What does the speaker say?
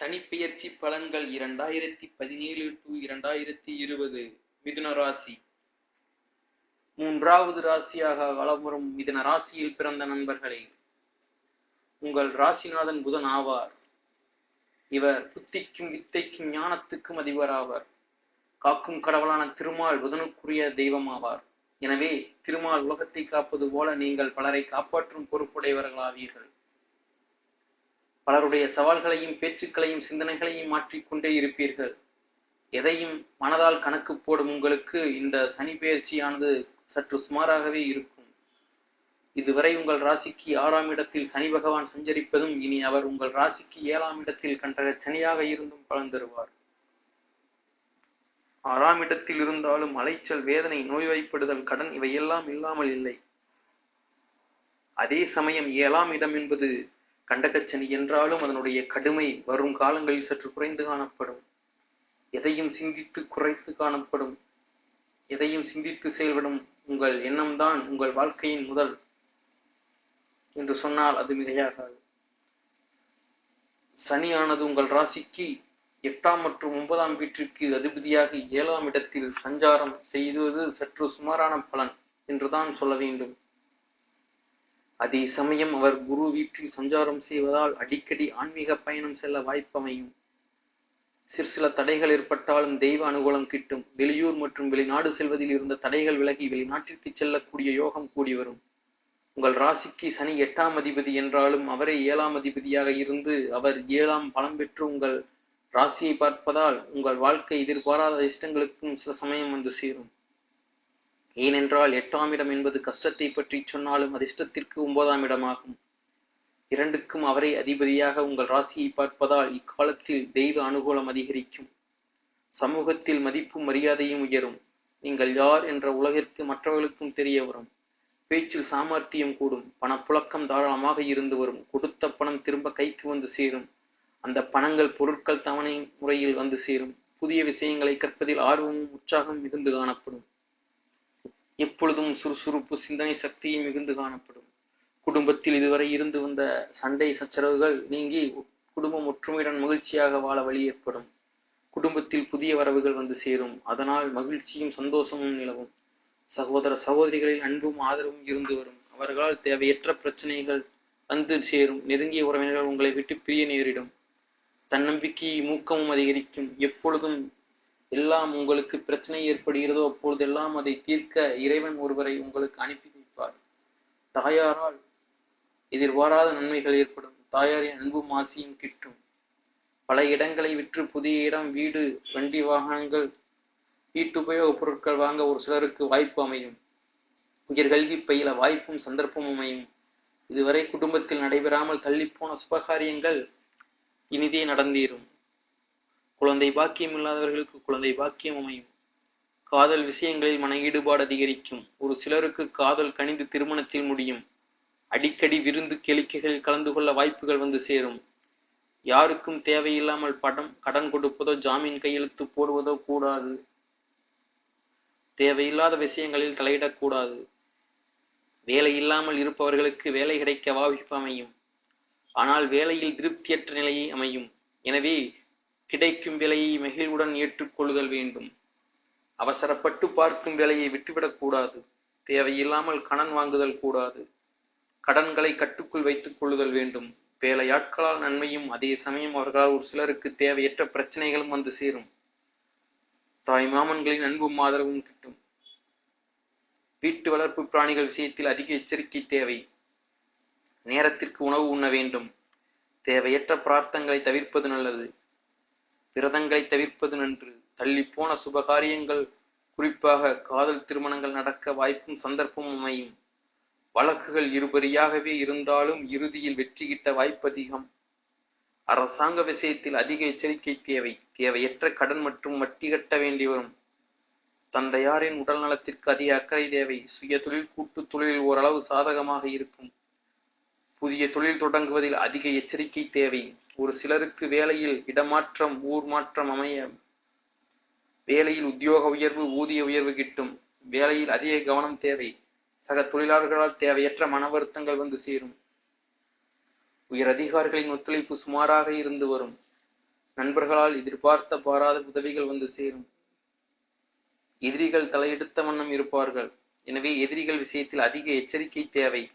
சனிப்பெயர்ச்சி பலன்கள் இரண்டாயிரத்தி பதினேழு டு இரண்டாயிரத்தி இருபது மிதுன ராசி. மூன்றாவது ராசியாக வலம் வரும் மிதுன ராசியில் பிறந்த நண்பர்களே உங்கள் ராசிநாதன் புதன் ஆவார். இவர் புத்திக்கும் வித்தைக்கும் ஞானத்துக்கும் அதிபர் ஆவார் காக்கும் கடவுளான திருமால் புதனுக்குரிய தெய்வம் ஆவார் எனவே திருமால் உலகத்தை காப்பது போல நீங்கள் பலரை காப்பாற்றும் பொறுப்புடையவர்களாவீர்கள். பலருடைய சவால்களையும் பேச்சுக்களையும் சிந்தனைகளையும் மாற்றிக்கொண்டே இருப்பீர்கள். எதையும் மனதால் கணக்கு போடும் உங்களுக்கு இந்த சனி பெயர்ச்சியானது சற்று சுமாராகவே இருக்கும். இதுவரை உங்கள் ராசிக்கு ஆறாம் இடத்தில் சனி பகவான் சஞ்சரிப்பதும் இனி அவர் உங்கள் ராசிக்கு ஏழாம் இடத்தில் கண்ட சனியாக இருந்தும் பலன் தருவார். ஆறாம் இடத்தில் இருந்தாலும் அலைச்சல் வேதனை நோய்வாய்ப்படுதல் கடன் இவையெல்லாம் இல்லாமல் இல்லை. அதே சமயம் ஏழாம் இடம் என்பது கண்டகச்சனி என்றாலும் அதனுடைய கடுமை வரும் காலங்களில் சற்று குறைந்து காணப்படும். எதையும் சிந்தித்து குறைத்து காணப்படும். எதையும் சிந்தித்து செயல்படும் உங்கள் எண்ணம்தான் உங்கள் வாழ்க்கையின் முதல். என்று சொன்னால் அது மிகையாகாது. சனியானது உங்கள் ராசிக்கு எட்டாம் மற்றும் ஒன்பதாம் வீட்டிற்கு அதிபதியாக ஏழாம் இடத்தில் சஞ்சாரம் செய்வது சற்று சுமாரான பலன் என்றுதான் சொல்ல வேண்டும். அதே சமயம் அவர் குரு வீட்டில் சஞ்சாரம் செய்வதால் அடிக்கடி ஆன்மீக பயணம் செல்ல வாய்ப்பமையும். சிறு சில தடைகள் ஏற்பட்டாலும் தெய்வ அனுகூலம் கிட்டும். வெளியூர் மற்றும் வெளிநாடு செல்வதில் இருந்த தடைகள் விலகி வெளிநாட்டிற்கு செல்லக்கூடிய யோகம் கூடி வரும். உங்கள் ராசிக்கு சனி எட்டாம் அதிபதி என்றாலும் அவரே ஏழாம் அதிபதியாக இருந்து அவர் ஏழாம் பலம் பெற்று உங்கள் ராசியை பார்ப்பதால் உங்கள் வாழ்க்கை எதிர்பாராத இஷ்டங்களுக்கும் சில சமயம் வந்து சேரும். ஏனென்றால் எட்டாம் இடம் என்பது கஷ்டத்தை பற்றி சொன்னாலும் அதிர்ஷ்டத்திற்கு ஒன்பதாம் இடமாகும். இரண்டுக்கும் அவரை அதிபதியாக உங்கள் ராசியை பார்ப்பதால் இக்காலத்தில் தெய்வ அனுகூலம் அதிகரிக்கும். சமூகத்தில் மதிப்பும் மரியாதையும் உயரும். நீங்கள் யார் என்ற உலகிற்கு மற்றவர்களுக்கும் தெரிய வரும். பேச்சில் சாமர்த்தியம் கூடும். பணப்புழக்கம் தாராளமாக இருந்து வரும். கொடுத்த பணம் திரும்ப கைக்கு வந்து சேரும். அந்த பணங்கள் பொருட்கள் தவணை முறையில் வந்து சேரும். புதிய விஷயங்களை கற்பதில் ஆர்வமும் உற்சாகம் மிகுந்து காணப்படும். எப்பொழுதும் சுறுசுறுப்பு சிந்தனை சக்தியும் மிகுந்து காணப்படும். குடும்பத்தில் இதுவரை இருந்து வந்த சண்டை சச்சரவுகள் நீங்கி குடும்பம் ஒற்றுமையுடன் மகிழ்ச்சியாக வாழ வழி ஏற்படும். குடும்பத்தில் புதிய வரவுகள் வந்து சேரும். அதனால் மகிழ்ச்சியும் சந்தோஷமும் நிலவும். சகோதர சகோதரிகளில் அன்பும் ஆதரவும் இருந்து வரும். அவர்களால் தேவையற்ற பிரச்சனைகள் வந்து சேரும். நெருங்கிய உறவினர்கள் உங்களை விட்டு பிரிய நேரிடும். தன்னம்பிக்கை மூக்கமும் அதிகரிக்கும். எப்பொழுதும் எல்லாம் உங்களுக்கு பிரச்சனை ஏற்படுகிறதோ அப்பொழுதெல்லாம் அதை தீர்க்க இறைவன் ஒருவரை உங்களுக்கு அனுப்பி வைப்பார். தாயாரால் எதிர்பாராத நன்மைகள் ஏற்படும். தாயாரின் அன்பும் ஆசையும் கிட்டும். பல இடங்களை விற்று புதிய இடம் வீடு வண்டி வாகனங்கள் வீட்டுபயோக பொருட்கள் வாங்க ஒரு சிலருக்கு வாய்ப்பு அமையும். உயர் கல்வி பயில வாய்ப்பும் சந்தர்ப்பமும் அமையும். இதுவரை குடும்பத்தில் நடைபெறாமல் தள்ளிப்போன சுபகாரியங்கள் இனிதே நடந்தேறும். குழந்தை பாக்கியம் இல்லாதவர்களுக்கு குழந்தை பாக்கியம் அமையும். காதல் விஷயங்களில் மன ஈடுபாடு அதிகரிக்கும். ஒரு சிலருக்கு காதல் கனிந்து திருமணத்தில் முடியும். அடிக்கடி விருந்து கேளிக்கைகளில் கலந்து கொள்ள வாய்ப்புகள் வந்து சேரும். யாருக்கும் தேவையில்லாமல் படம் கடன் கொடுப்பதோ ஜாமீன் கையெழுத்து போடுவதோ கூடாது. தேவையில்லாத விஷயங்களில் தலையிடக்கூடாது. வேலை இல்லாமல் இருப்பவர்களுக்கு வேலை கிடைக்க வாய்ப்பு அமையும். ஆனால் வேலையில் திருப்தியற்ற நிலையை அமையும். எனவே கிடைக்கும் விலையை மகிழ்வுடன் ஏற்றுக்கொள்ளுதல் வேண்டும். அவசரப்பட்டு பார்க்கும் வேலையை விட்டுவிடக் கூடாது. தேவையில்லாமல் கடன் வாங்குதல் கூடாது. கடன்களை கட்டுக்குள் வைத்துக் கொள்ளுதல் வேண்டும். வேலையாட்களால் நன்மையும் அதே சமயம் அவர்களால் ஒரு சிலருக்கு தேவையற்ற பிரச்சனைகளும் வந்து சேரும். தாய் மாமன்களின் அன்பும் ஆதரவும் கிட்டும். வீட்டு வளர்ப்பு பிராணிகள் விஷயத்தில் அதிக எச்சரிக்கை தேவை. நேரத்திற்கு உணவு உண்ண வேண்டும். தேவையற்ற பிரார்த்தங்களை தவிர்ப்பது நல்லது. விரதங்களை தவிர்ப்பது நன்று. தள்ளிப்போன சுபகாரியங்கள் குறிப்பாக காதல் திருமணங்கள் நடக்க வாய்ப்பும் சந்தர்ப்பமும் அமையும். வழக்குகள் இருபரியாகவே இருந்தாலும் இறுதியில் வெற்றி கிட்ட வாய்ப்பு அதிகம். அரசாங்க விஷயத்தில் அதிக எச்சரிக்கை தேவை. தேவையற்ற கடன் மற்றும் வட்டி கட்ட வேண்டி வரும். தந்தையாரின் உடல் நலத்திற்கு அதிக அக்கறை தேவை. சுய தொழில் கூட்டு தொழிலில் ஓரளவு சாதகமாக இருக்கும். புதிய தொழில் தொடங்குவதில் அதிக எச்சரிக்கை தேவை. ஒரு சிலருக்கு வேலையில் இடமாற்றம் ஊர் மாற்றம் அமைய வேலையில் உத்தியோக உயர்வு ஊதிய உயர்வு கிட்டும். வேலையில் அதிக கவனம் தேவை. சக தொழிலாளர்களால் தேவையற்ற மன வருத்தங்கள் வந்து சேரும். உயர் அதிகாரிகளின் ஒத்துழைப்பு சுமாராக இருந்து வரும். நண்பர்களால் எதிர்பார்த்த பாராத உதவிகள் வந்து சேரும். எதிரிகள் தலையெடுத்த வண்ணம் இருப்பார்கள். எனவே எதிரிகள் விஷயத்தில் அதிக எச்சரிக்கை தேவை.